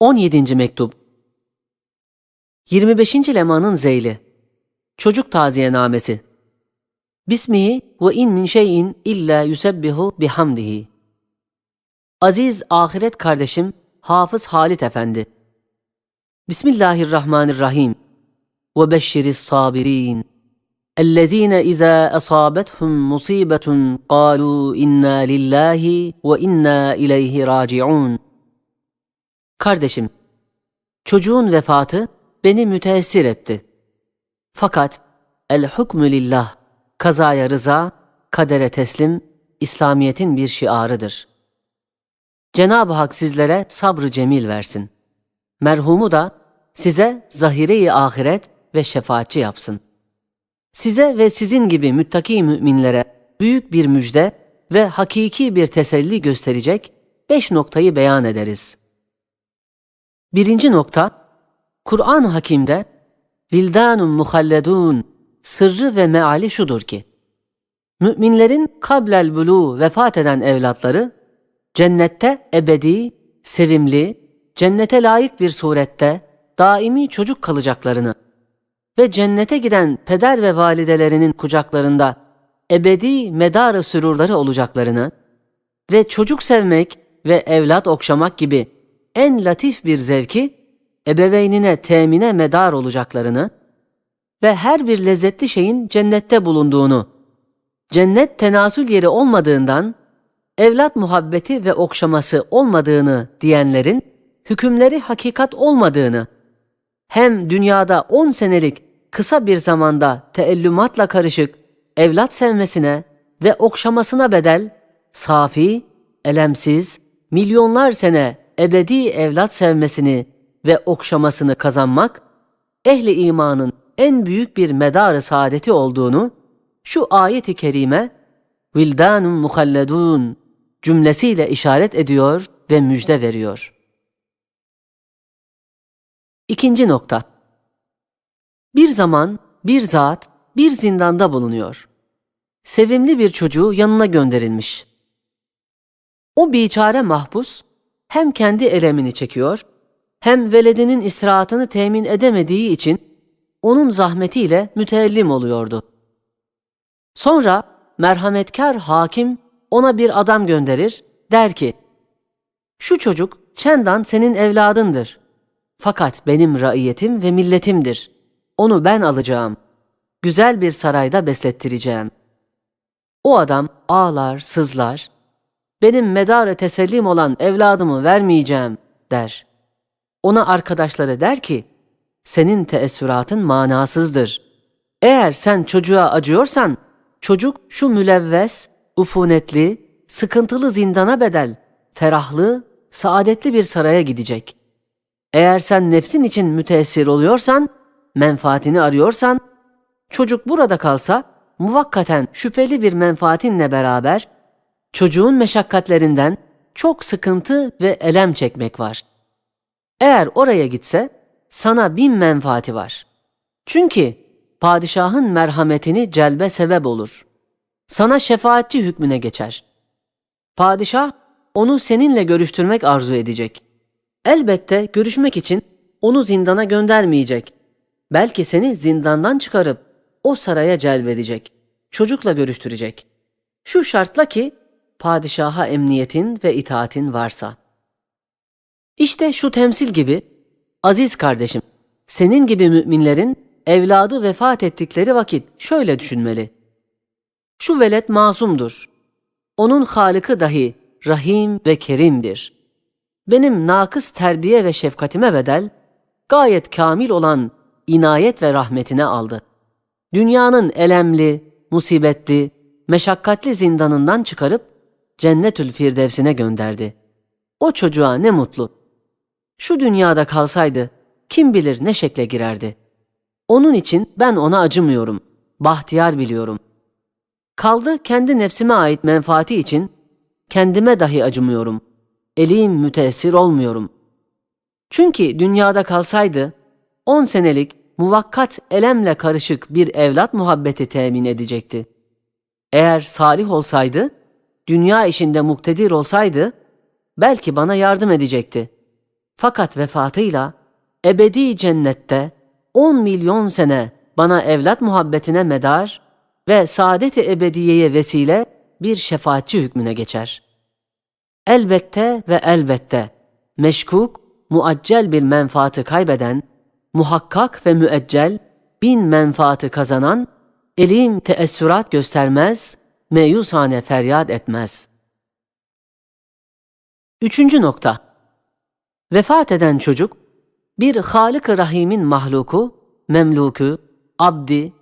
17. mektup 25. lemanın zeyli Çocuk taziyenamesi Bismihi ve in min şeyin illa yusebbihu bihamdihi Aziz ahiret kardeşim Hafız Halit Efendi Bismillahirrahmanirrahim ve beşşiris sabirin الذين إذا أصابتهم مصيبة قالوا إنا لله وإنا إليه راجعون Kardeşim, çocuğun vefatı beni müteessir etti. Fakat el hukmü lillah, kazaya rıza, kadere teslim, İslamiyet'in bir şiarıdır. Cenab-ı Hak sizlere sabrı cemil versin. Merhumu da size zahire-i ahiret ve şefaatçi yapsın. Size ve sizin gibi müttaki müminlere büyük bir müjde ve hakiki bir teselli gösterecek beş noktayı beyan ederiz. Birinci nokta, Kur'an-ı Hakim'de vildanun muhalledun. sırrı ve meali şudur ki, müminlerin kablel bulu vefat eden evlatları, cennette ebedi, sevimli, cennete layık bir surette daimi çocuk kalacaklarını ve cennete giden peder ve validelerinin kucaklarında ebedi medarı sürurları olacaklarını ve çocuk sevmek ve evlat okşamak gibi en latif bir zevki ebeveynine temine medar olacaklarını ve her bir lezzetli şeyin cennette bulunduğunu, cennet tenasül yeri olmadığından evlat muhabbeti ve okşaması olmadığını diyenlerin hükümleri hakikat olmadığını, hem dünyada on senelik kısa bir zamanda teellümatla karışık evlat sevmesine ve okşamasına bedel, safi, elemsiz, milyonlar sene ebedi evlat sevmesini ve okşamasını kazanmak, ehli imanın en büyük bir medarı saadeti olduğunu, şu ayeti kerime, vildanun muhalledun cümlesiyle işaret ediyor ve müjde veriyor. İkinci nokta. Bir zaman bir zat bir zindanda bulunuyor. Sevimli bir çocuğu yanına gönderilmiş. O biçare mahpus hem kendi elemini çekiyor hem veledinin istirahatını temin edemediği için onun zahmetiyle müteellim oluyordu. Sonra merhametkar hakim ona bir adam gönderir, der ki, şu çocuk çendan senin evladındır. Fakat benim raiyetim ve milletimdir. Onu ben alacağım. Güzel bir sarayda beslettireceğim. O adam ağlar, sızlar. Benim medarı tesellim olan evladımı vermeyeceğim der. Ona arkadaşları der ki, senin teessüratın manasızdır. Eğer sen çocuğa acıyorsan, çocuk şu mülevves, ufunetli, sıkıntılı zindana bedel, ferahlı, saadetli bir saraya gidecek. Eğer sen nefsin için müteessir oluyorsan, menfaatini arıyorsan, çocuk burada kalsa, muvakkaten şüpheli bir menfaatinle beraber, çocuğun meşakkatlerinden çok sıkıntı ve elem çekmek var. Eğer oraya gitse, sana bin menfaati var. Çünkü padişahın merhametini celbe sebep olur. Sana şefaatçi hükmüne geçer. Padişah onu seninle görüştürmek arzu edecek. Elbette görüşmek için onu zindana göndermeyecek. Belki seni zindandan çıkarıp o saraya celbedecek. Çocukla görüştürecek. Şu şartla ki padişaha emniyetin ve itaatin varsa. İşte şu temsil gibi aziz kardeşim senin gibi müminlerin evladı vefat ettikleri vakit şöyle düşünmeli. Şu velet masumdur. Onun halıkı dahi rahim ve kerimdir. Benim nakıs terbiye ve şefkatime bedel, gayet kamil olan inayet ve rahmetine aldı. Dünyanın elemli, musibetli, meşakkatli zindanından çıkarıp cennetül firdevsine gönderdi. O çocuğa ne mutlu. Şu dünyada kalsaydı kim bilir ne şekle girerdi. Onun için ben ona acımıyorum, bahtiyar biliyorum. Kaldı kendi nefsime ait menfaati için kendime dahi acımıyorum. Eliyim müteessir olmuyorum. Çünkü dünyada kalsaydı on senelik muvakkat elemle karışık bir evlat muhabbeti temin edecekti. Eğer salih olsaydı, dünya işinde muktedir olsaydı, belki bana yardım edecekti. Fakat vefatıyla ebedi cennette 10 milyon sene bana evlat muhabbetine medar ve saadet-i ebediyeye vesile bir şefaatçi hükmüne geçer. Elbette ve elbette meşkuk, muaccel bir menfaatı kaybeden, muhakkak ve müeccel bin menfaatı kazanan, elim teessürat göstermez, meyusane feryat etmez. Üçüncü nokta. Vefat eden çocuk, bir Halık-ı Rahim'in mahluku, memluku, abdi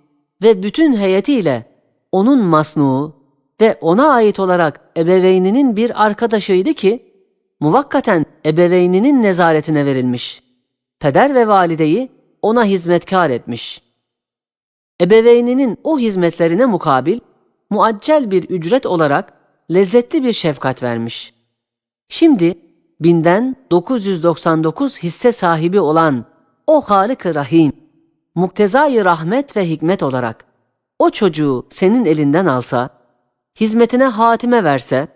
ve bütün heyetiyle onun masnuğu ve ona ait olarak ebeveyninin bir arkadaşıydı ki, muvakkaten ebeveyninin nezaretine verilmiş. Peder ve valideyi ona hizmetkar etmiş. Ebeveyninin o hizmetlerine mukabil, muaccel bir ücret olarak lezzetli bir şefkat vermiş. Şimdi binden 999 hisse sahibi olan o Halık-ı Rahim, muktezai rahmet ve hikmet olarak o çocuğu senin elinden alsa, hizmetine hatime verse,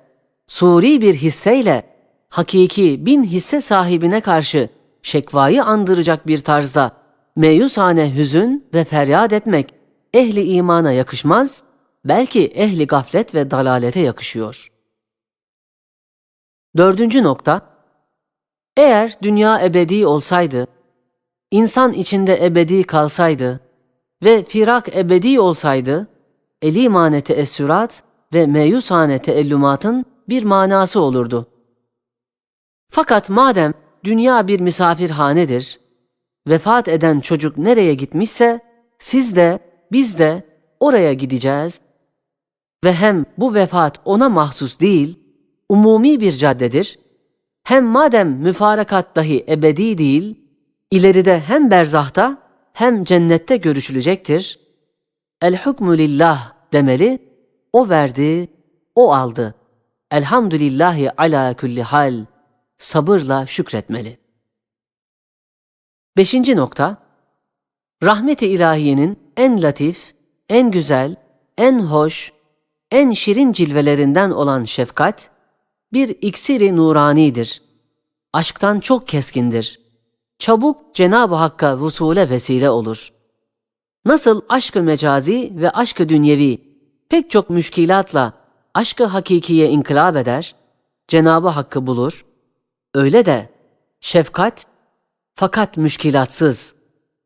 suri bir hisseyle hakiki bin hisse sahibine karşı şekvayı andıracak bir tarzda meyusane hüzün ve feryat etmek ehli imana yakışmaz, belki ehli gaflet ve dalalete yakışıyor. Dördüncü nokta, eğer dünya ebedi olsaydı, insan içinde ebedi kalsaydı ve firak ebedi olsaydı, elimane teessürat ve meyusane teellümatın bir manası olurdu. Fakat madem dünya bir misafirhanedir, vefat eden çocuk nereye gitmişse, siz de, biz de oraya gideceğiz. Ve hem bu vefat ona mahsus değil, umumi bir caddedir, hem madem müfarakat dahi ebedi değil, ileride hem berzahta hem cennette görüşülecektir. El hukmu lillah demeli, o verdi, o aldı. Elhamdülillahi ala kulli hal, sabırla şükretmeli. Beşinci nokta, rahmeti ilahiyenin en latif, en güzel, en hoş, en şirin cilvelerinden olan şefkat, bir iksiri nuranidir. Aşktan çok keskindir. Çabuk Cenab-ı Hakk'a vusule vesile olur. Nasıl aşkı mecazi ve aşkı dünyevi pek çok müşkilatla aşkı hakikiye inkılap eder, Cenab-ı Hakk'ı bulur, öyle de şefkat fakat müşkilatsız,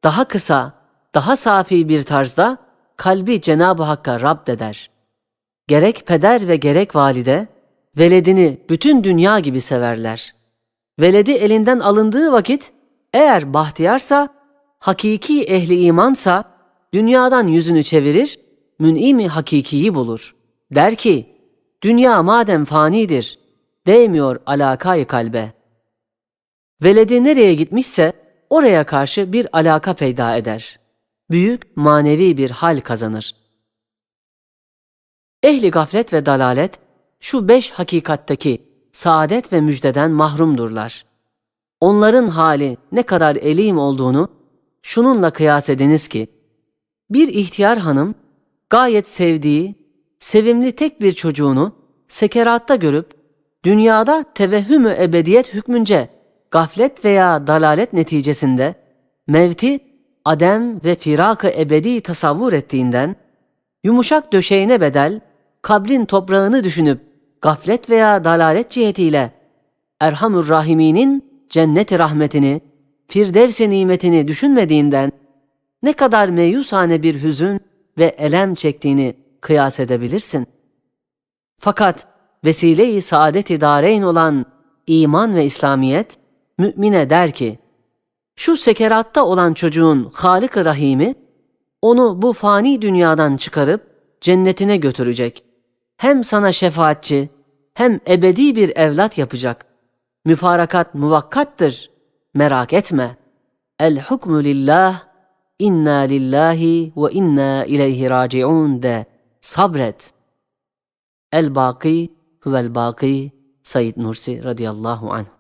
daha kısa, daha safi bir tarzda kalbi Cenab-ı Hakk'a Rab eder. Gerek peder ve gerek valide, veledini bütün dünya gibi severler. Veledi elinden alındığı vakit, eğer bahtiyarsa, hakiki ehli imansa, dünyadan yüzünü çevirir, mün'imi hakikiyi bulur. Der ki, dünya madem fanidir, değmiyor alakayı kalbe. Veledi nereye gitmişse, oraya karşı bir alaka peyda eder. Büyük manevi bir hal kazanır. Ehli gaflet ve dalalet, şu beş hakikattaki saadet ve müjdeden mahrumdurlar. Onların hali ne kadar elim olduğunu şununla kıyas ediniz ki, bir ihtiyar hanım gayet sevdiği, sevimli tek bir çocuğunu sekeratta görüp, dünyada tevehhümü ebediyet hükmünce gaflet veya dalalet neticesinde mevti, adem ve firakı ebedi tasavvur ettiğinden, yumuşak döşeğine bedel, kabrin toprağını düşünüp gaflet veya dalalet cihetiyle Erhamur Rahimi'nin cennet rahmetini, firdevs nimetini düşünmediğinden ne kadar meyusane bir hüzün ve elem çektiğini kıyas edebilirsin. Fakat vesile-i saadet-i dareyn olan iman ve İslamiyet, mümine der ki, şu sekeratta olan çocuğun Halık-ı Rahim'i, onu bu fani dünyadan çıkarıp cennetine götürecek hem sana şefaatçi hem ebedi bir evlat yapacak. Müfarakat muvakkattır. Merak etme. El hukmu lillah, inna lillahi ve inna ileyhi raciun de sabret. El baki huvel baki Said Nursi radıyallahu anh.